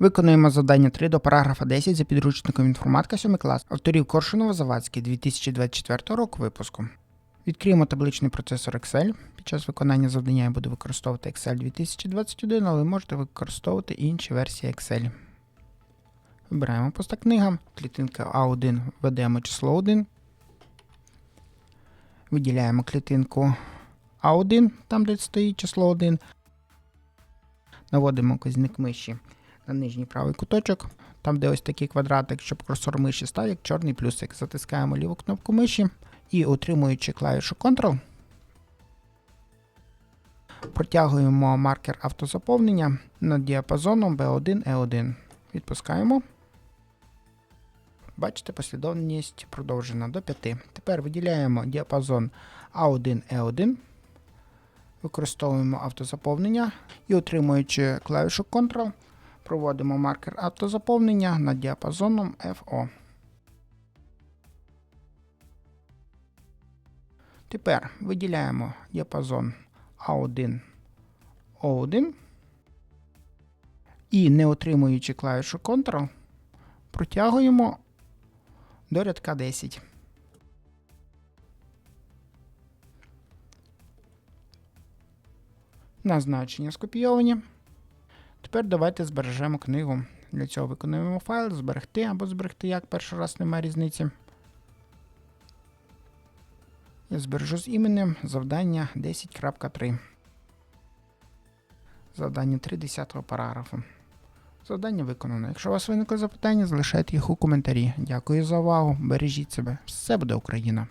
Виконуємо завдання 3 до параграфа 10 за підручником інформатика 7 клас. Авторів Коршунова Завадський 2024 року випуску. Відкриємо табличний процесор Excel. Під час виконання завдання я буду використовувати Excel 2021, але ви можете використовувати інші версії Excel. Вибираємо поста книга, клітинка А1 введемо число 1. Виділяємо клітинку А1, там де стоїть число 1. Наводимо казник миші нижній правий куточок, там, де ось такий квадратик, щоб курсор миші став як чорний плюсик. Затискаємо ліву кнопку миші і, утримуючи клавішу Ctrl, протягуємо маркер автозаповнення над діапазоном B1 E1. Відпускаємо. Бачите, послідовність продовжена до 5. Тепер виділяємо діапазон A1 E1. Використовуємо автозаповнення і, утримуючи клавішу Ctrl, проводимо маркер автозаповнення над діапазоном FO. Тепер виділяємо діапазон A1 O1 і, не утримуючи клавішу Ctrl, протягуємо до рядка 10. На значення скопійовані. Тепер давайте збережемо книгу. Для цього виконуємо файл, зберегти або зберегти як перший раз немає різниці. Я збережу з іменем завдання 10.3. Завдання 3 10 параграфу. Завдання виконано. Якщо у вас виникли запитання, залишайте їх у коментарі. Дякую за увагу. Бережіть себе. Все буде Україна!